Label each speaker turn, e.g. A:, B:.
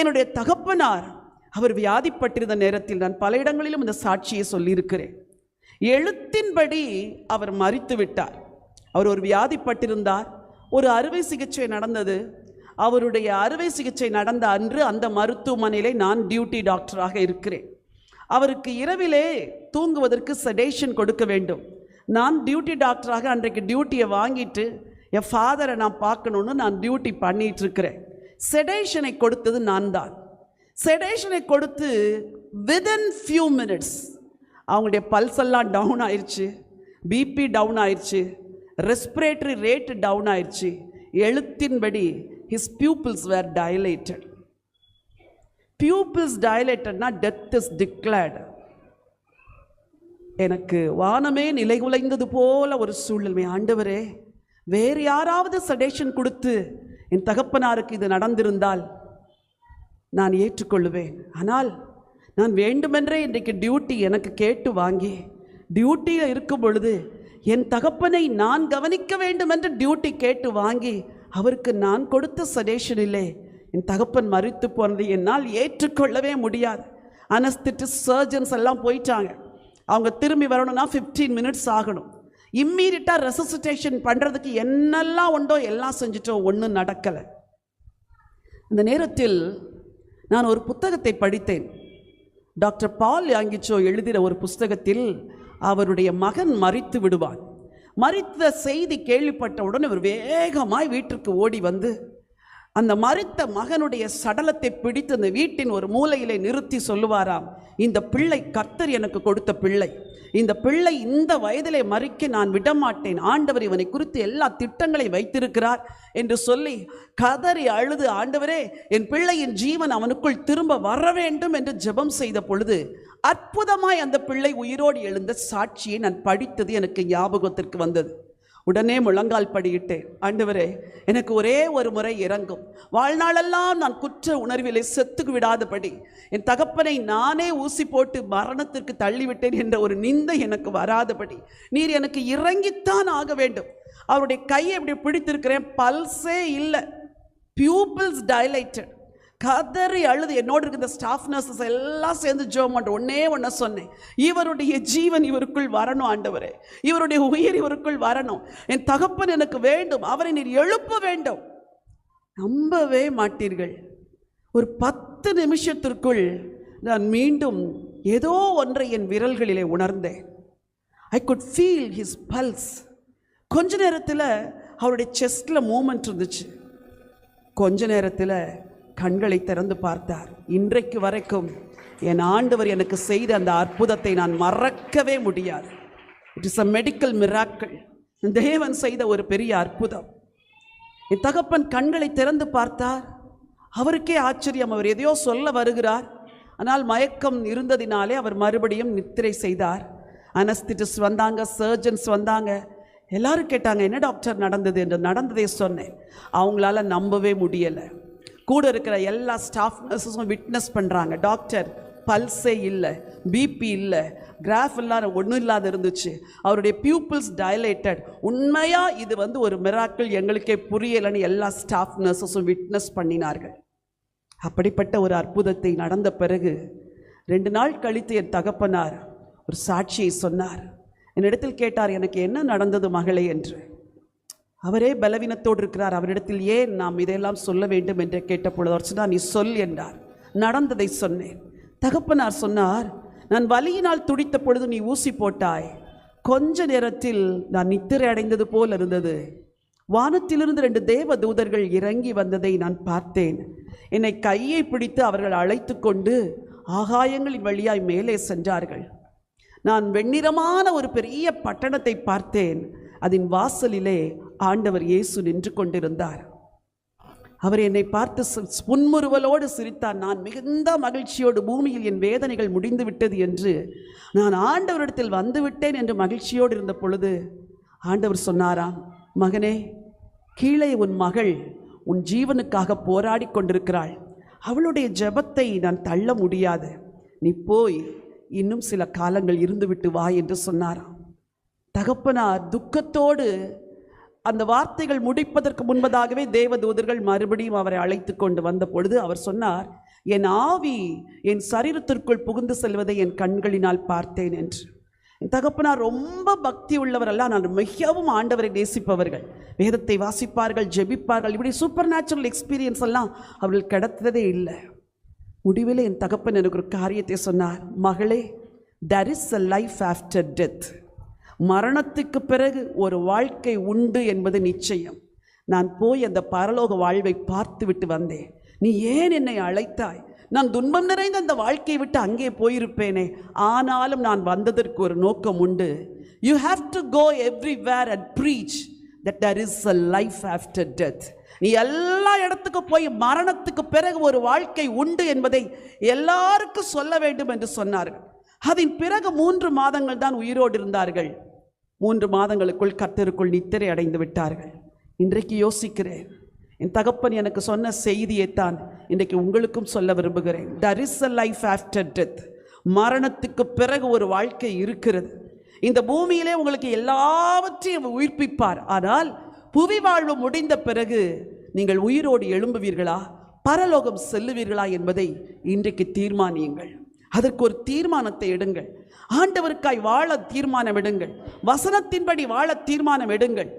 A: என்னுடைய தகப்பனார் அவர் வியாதிப்பட்டிருந்த நேரத்தில் நான் பல இடங்களிலும் இந்த சாட்சியை சொல்லியிருக்கிறேன். எழுத்தின்படி அவர் மறித்து விட்டார். அவர் ஒரு வியாதிப்பட்டிருந்தார். ஒரு அறுவை சிகிச்சை நடந்தது. அவருடைய அறுவை சிகிச்சை நடந்த அன்று அந்த மருத்துவமனையிலே நான் டியூட்டி டாக்டராக இருக்கிறேன். அவருக்கு இரவிலே தூங்குவதற்கு செடேஷன் கொடுக்க வேண்டும். நான் டியூட்டி டாக்டராக அன்றைக்கு டியூட்டியை வாங்கிட்டு என் ஃபாதரை நான் பார்க்கணுன்னு நான் டியூட்டி பண்ணிகிட்ருக்கிறேன் செடேஷனை கொடுத்தது நான் தான் செடேஷனை கொடுத்து விதின் ஃபியூ மினிட்ஸ் அவங்களுடைய பல்ஸ் எல்லாம் டவுன் ஆயிடுச்சு பிபி டவுன் ஆயிடுச்சு ரெஸ்பிரேட்டரி ரேட்டு டவுன் ஆயிடுச்சு எழுத்தின்படி his pupils were dilated pupils டயலேட்டட்னா death is declared எனக்கு வானமே நிலை உலைந்தது போல ஒரு சூழ்நிலை. ஆண்டவரே வேறு யாராவது சடேஷன் கொடுத்து என் தகப்பனாருக்கு இது நடந்திருந்தால் நான் ஏற்றுக்கொள்ளுவேன். ஆனால் நான் வேண்டுமென்றே இன்றைக்கு டியூட்டி எனக்கு கேட்டு வாங்கி டியூட்டியில் இருக்கும் பொழுது என் தகப்பனை நான் கவனிக்க வேண்டும் என்று டியூட்டி கேட்டு வாங்கி அவருக்கு நான் கொடுத்த சடேஷனிலே என் தகப்பன் மறித்து போனது என்னால் ஏற்றுக்கொள்ளவே முடியாது. அனஸ்திட்டு சர்ஜன்ஸ் எல்லாம் போயிட்டாங்க. அவங்க திரும்பி வரணும்னா 15 மினிட்ஸ் ஆகணும். இம்மீடியட்டாக ரெசசிட்டேஷன் பண்ணுறதுக்கு என்னெல்லாம் உண்டோ எல்லாம் செஞ்சுட்டோம் ஒன்றும் நடக்கலை. இந்த நேரத்தில் நான் ஒரு புத்தகத்தை படித்தேன். டாக்டர் பால் யாங்கிச்சோ எழுதின ஒரு புஸ்தகத்தில் அவருடைய மகன் மறித்து விடுவான். மறித்த செய்தி கேள்விப்பட்டவுடன் அவர் வேகமாய் வீட்டிற்கு ஓடி வந்து அந்த மறித்த மகனுடைய சடலத்தை பிடித்து அந்த வீட்டின் ஒரு மூலையிலே நிறுத்தி சொல்லுவாராம் இந்த பிள்ளை கர்த்தர் எனக்கு கொடுத்த பிள்ளை. இந்த பிள்ளை இந்த வயதிலே மறிக்க நான் விடமாட்டேன். ஆண்டவர் இவனை குறித்து எல்லா திட்டங்களை வைத்திருக்கிறார் என்று சொல்லி கதறி அழுது ஆண்டவரே என் பிள்ளையின் ஜீவன் அவனுக்குள் திரும்ப வர வேண்டும் என்று ஜெபம் செய்த பொழுது அற்புதமாய் அந்த பிள்ளை உயிரோடு எழுந்த சாட்சியை நான் படித்தது எனக்கு ஞாபகத்திற்கு வந்தது. உடனே முழங்கால் படியிட்டேன் ஆண்டவரே எனக்கு ஒரே ஒரு முறை இறங்கும். வாழ்நாளெல்லாம் நான் குற்ற உணர்விலே செத்துக்கு விடாதபடி என் தகப்பனை நானே ஊசி போட்டு மரணத்திற்கு தள்ளிவிட்டேன் என்ற ஒரு நிந்தை எனக்கு வராதபடி நீர் எனக்கு இறங்கித்தான் ஆக வேண்டும். அவருடைய கையை இப்படி பிடித்திருக்கிறேன். பல்ஸே இல்லை. பியூப்பிள்ஸ் டைலைட்டட் கதறி அழுது. என்னோடு இருக்க இந்த ஸ்டாஃப் நர்சஸ் எல்லாம் சேர்ந்து ஜோம் ஒன்னே ஒன்று சொன்னேன். இவருடைய ஜீவன் இவருக்குள் வரணும் ஆண்டவரே. இவருடைய உயிர் இவருக்குள் வரணும். என் தகப்பன் எனக்கு வேண்டும். அவரை நீர் எழுப்ப வேண்டும். நம்பவே மாட்டீர்கள். ஒரு பத்து நிமிஷத்திற்குள் நான் மீண்டும் ஏதோ ஒன்றை என் விரல்களிலே உணர்ந்தேன். I could feel his pulse கொஞ்ச நேரத்தில் அவருடைய செஸ்டில் மூமெண்ட் இருந்துச்சு. கொஞ்ச நேரத்தில் கண்களை திறந்து பார்த்தார். இன்றைக்கு வரைக்கும் என் ஆண்டவர் எனக்கு செய்த அந்த அற்புதத்தை நான் மறக்கவே முடியாது. It is a medical miracle தேவன் செய்த ஒரு பெரிய அற்புதம். என் தகப்பன் கண்களை திறந்து பார்த்தார். அவருக்கே ஆச்சரியம். அவர் எதையோ சொல்ல வருகிறார். ஆனால் மயக்கம் இருந்ததினாலே அவர் மறுபடியும் நித்திரை செய்தார். அனஸ்திட்டிஸ் வந்தாங்க சர்ஜன்ஸ் வந்தாங்க. எல்லாரும் கேட்டாங்க என்ன டாக்டர் நடந்தது? என்று. நடந்ததே சொன்னேன். அவங்களால நம்பவே முடியலை. கூட இருக்கிற எல்லா ஸ்டாஃப் நர்ஸஸும் விட்னஸ் பண்ணுறாங்க டாக்டர் பல்ஸே இல்லை பிபி இல்லை கிராஃப் இல்லாத ஒன்றும் இல்லாத இருந்துச்சு. அவருடைய பியூப்பிள்ஸ் டயலேட்டட் உண்மையாக இது வந்து ஒரு மிராக்கள் எங்களுக்கே புரியலைன்னு எல்லா ஸ்டாஃப் நர்ஸஸும் விட்னஸ் பண்ணினார்கள். அப்படிப்பட்ட ஒரு அற்புதத்தை நடந்த பிறகு ரெண்டு நாள் கழித்து என் தகப்பனார் ஒரு சாட்சியை சொன்னார். என்னிடத்தில் கேட்டார் எனக்கு என்ன நடந்தது மகளே? என்று. அவரே பலவீனத்தோடு இருக்கிறார். அவரிடத்தில் ஏன் நாம் இதையெல்லாம் சொல்ல வேண்டும் என்று கேட்டபொழுது அவர் சொன்னார் நீ சொல் என்றார். நடந்ததை சொன்னேன். தகப்பனார் சொன்னார் நான் வலியினால் துடித்த பொழுது நீ ஊசி போட்டாய். கொஞ்ச நேரத்தில் நான் நித்திரை அடைந்தது போல் இருந்தது. வானத்திலிருந்து ரெண்டு தேவ தூதர்கள் இறங்கி வந்ததை நான் பார்த்தேன். என்னை கையை பிடித்து அவர்கள் அழைத்து கொண்டு ஆகாயங்களின் வழியாய் மேலே சென்றார்கள். நான் வெண்ணிறமான ஒரு பெரிய பட்டணத்தை பார்த்தேன். அதன் வாசலிலே ஆண்டவர் இயேசு நின்று கொண்டிருந்தார். அவர் என்னை பார்த்து புன்முறுவலோடு சிரித்தார். நான் மிகுந்த மகிழ்ச்சியோடு பூமியில் என் வேதனைகள் முடிந்து விட்டது என்று. நான் ஆண்டவரிடத்தில் வந்துவிட்டேன் என்று மகிழ்ச்சியோடு இருந்த பொழுது ஆண்டவர் சொன்னாராம் மகனே கீழே உன் மகள் உன் ஜீவனுக்காக போராடி கொண்டிருக்கிறாள். அவளுடைய ஜெபத்தை நான் தள்ள முடியாது. நீ போய் இன்னும் சில காலங்கள் இருந்துவிட்டு வா என்று சொன்னாராம். தகப்பனார் துக்கத்தோடு அந்த வார்த்தைகள் முடிப்பதற்கு முன்பதாகவே தேவதூதர்கள் மறுபடியும் அவரை அழைத்து கொண்டு வந்த பொழுது அவர் சொன்னார் என் ஆவி என் சரீரத்திற்குள் புகுந்து செல்வதை என் கண்களினால் பார்த்தேன் என்று. என் தகப்பனார் ரொம்ப பக்தி உள்ளவரல்ல நான் மிகவும் ஆண்டவரை நேசிப்பவர்கள். வேதத்தை வாசிப்பார்கள் ஜெபிப்பார்கள். இப்படி சூப்பர் நேச்சுரல் எக்ஸ்பீரியன்ஸ் எல்லாம் அவர்கள் கிடைத்ததே இல்லை. முடிவில் என் தகப்பன் எனக்கு ஒரு காரியத்தை சொன்னார். மகளே there is a life after death மரணத்துக்கு பிறகு ஒரு வாழ்க்கை உண்டு என்பது நிச்சயம். நான் போய் அந்த பரலோக வாழ்வை பார்த்து விட்டு வந்தேன். நீ ஏன் என்னை அழைத்தாய்? நான் துன்பம் நிறைந்த அந்த வாழ்க்கையை விட்டு அங்கே போயிருப்பேனே. ஆனாலும் நான் வந்ததற்கு ஒரு நோக்கம் உண்டு. You have to go everywhere and preach that there is a life after death நீ எல்லா இடத்துக்கும் போய் மரணத்துக்கு பிறகு ஒரு வாழ்க்கை உண்டு என்பதை எல்லாருக்கும் சொல்ல வேண்டும் என்று சொன்னார்கள். அதன் பிறகு மூன்று மாதங்கள் தான் உயிரோடு இருந்தார்கள். மூன்று மாதங்களுக்குள் கத்தருக்குள் நித்திரை அடைந்து விட்டார்கள். இன்றைக்கு யோசிக்கிறேன். என் தகப்பன் எனக்கு சொன்ன செய்தியைத்தான் இன்றைக்கு உங்களுக்கும் சொல்ல விரும்புகிறேன். There is a life after death மரணத்துக்கு பிறகு ஒரு வாழ்க்கை இருக்கிறது. இந்த பூமியிலே உங்களுக்கு எல்லாவற்றையும் உயிர்ப்பிப்பார். ஆனால் புவி வாழ்வு முடிந்த பிறகு நீங்கள் உயிரோடு எழும்புவீர்களா? பரலோகம் செல்லுவீர்களா என்பதை இன்றைக்கு தீர்மானியுங்கள். அதற்கு ஒரு தீர்மானத்தை எடுங்கள். ஆண்டவருக்காய் வாழ தீர்மானம் எடுங்கள். வசனத்தின்படி வாழ தீர்மானம் எடுங்கள்.